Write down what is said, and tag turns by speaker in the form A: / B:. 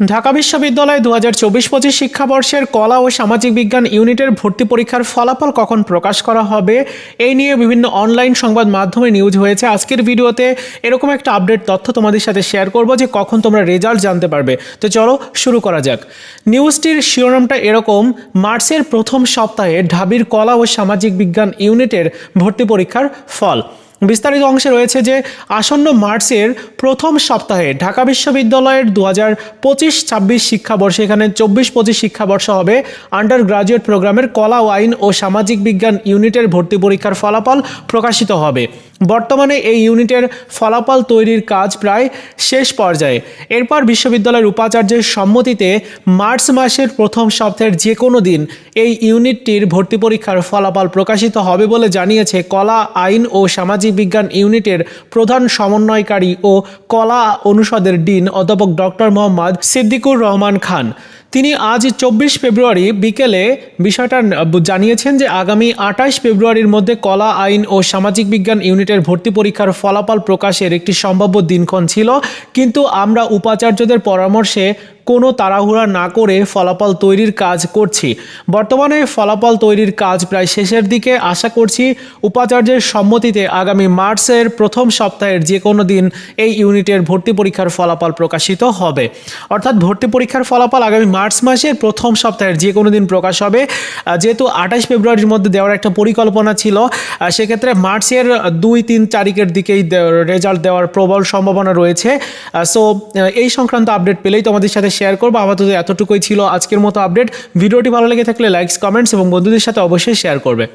A: ঢাকা বিশ্ববিদ্যালয়ে দু হাজার চব্বিশ পঁচিশ শিক্ষাবর্ষের কলা ও সামাজিক বিজ্ঞান ইউনিটের ভর্তি পরীক্ষার ফলাফল কখন প্রকাশ করা হবে, এই নিয়ে বিভিন্ন অনলাইন সংবাদ মাধ্যমে নিউজ হয়েছে। আজকের ভিডিওতে এরকম একটা আপডেট তথ্য তোমাদের সাথে শেয়ার করব যে কখন তোমরা রেজাল্ট জানতে পারবে। তো চলো শুরু করা যাক। নিউজটির শিরোনামটা এরকম, মার্চের প্রথম সপ্তাহে ঢাবির কলা ও সামাজিক বিজ্ঞান ইউনিটের ভর্তি পরীক্ষার ফল। বিস্তারিত অংশে রয়েছে যে আসন্ন মার্চের প্রথম সপ্তাহে ঢাকা বিশ্ববিদ্যালয়ের দু হাজার পঁচিশ ছাব্বিশ শিক্ষাবর্ষে এখানে চব্বিশ পঁচিশ শিক্ষাবর্ষ হবে। আন্ডার গ্রাজুয়েট প্রোগ্রামের কলা আইন ও সামাজিক বিজ্ঞান ইউনিটের ভর্তি পরীক্ষার ফলাফল প্রকাশিত হবে। বর্তমানে এই ইউনিটের ফলাফল তৈরির কাজ প্রায় শেষ পর্যায়ে। এরপর বিশ্ববিদ্যালয়ের উপাচার্যের সম্মতিতে মার্চ মাসের প্রথম সপ্তাহের যে কোনো দিন এই ইউনিটটির ভর্তি পরীক্ষার ফলাফল প্রকাশিত হবে বলে জানিয়েছে কলা, আইন ও সামাজিক বিজ্ঞান ইউনিটের প্রধান সমন্বয়কারী ও কলা অনুষদের ডিন অধ্যাপক ডক্টর মোহাম্মদ সিদ্দিকুর রহমান খান। তিনি আজ চব্বিশ ফেব্রুয়ারি বিকেলে বিষয়টা জানিয়েছেন যে আগামী আঠাশ ফেব্রুয়ারির মধ্যে কলা আইন ও সামাজিক বিজ্ঞান ইউনিটের ভর্তি পরীক্ষার ফলাফল প্রকাশের একটি সম্ভাব্য দিনক্ষণ ছিল। কিন্তু আমরা উপাচার্যদের পরামর্শে কোনো তাড়াহুড়া না করে ফলাফল তৈরির কাজ করছি। বর্তমানে ফলাফল তৈরির কাজ প্রায় শেষের দিকে। আশা করছি উপাচার্যের সম্মতিতে আগামী মার্চের প্রথম সপ্তাহের যে কোনো দিন এই ইউনিটের ভর্তি পরীক্ষার ফলাফল প্রকাশিত হবে। অর্থাৎ ভর্তি পরীক্ষার ফলাফল আগামী মার্চ মাসের প্রথম সপ্তাহের যে কোনো দিন প্রকাশ হবে। যেহেতু আঠাশ ফেব্রুয়ারির মধ্যে দেওয়ার একটা পরিকল্পনা ছিল সেক্ষেত্রে মার্চের দুই তিন তারিখের দিকেই রেজাল্ট দেওয়ার প্রবল সম্ভাবনা রয়েছে। সো এই সংক্রান্ত আপডেট পেলেই তোমাদের সাথে শেয়ার করব। আপাতত এতটুকুই ছিল আজকের মতো আপডেট ভিডিওটি ভালো লেগে থাকলে লাইকস কমেন্টস এবং বন্ধুদের সাথে অবশ্যই শেয়ার করবে।